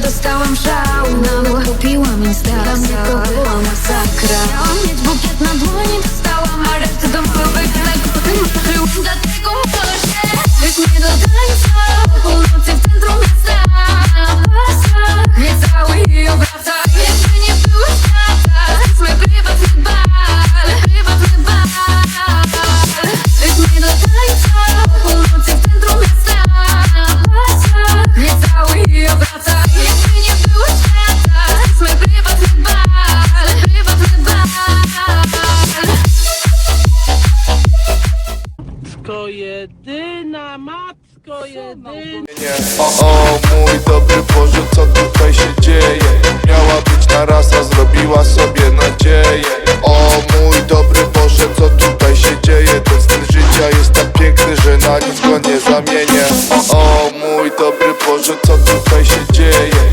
dostałam szału. Nawet kupiłam Matko jedyna, matko jedyna. O, o, mój dobry Boże, co tutaj się dzieje? Miała być na raz, a zrobiła sobie nadzieję O, mój dobry Boże, co tutaj się dzieje? Ten styl życia jest tak piękny, że na nic go nie zamienię O, mój dobry Boże, co tutaj się dzieje?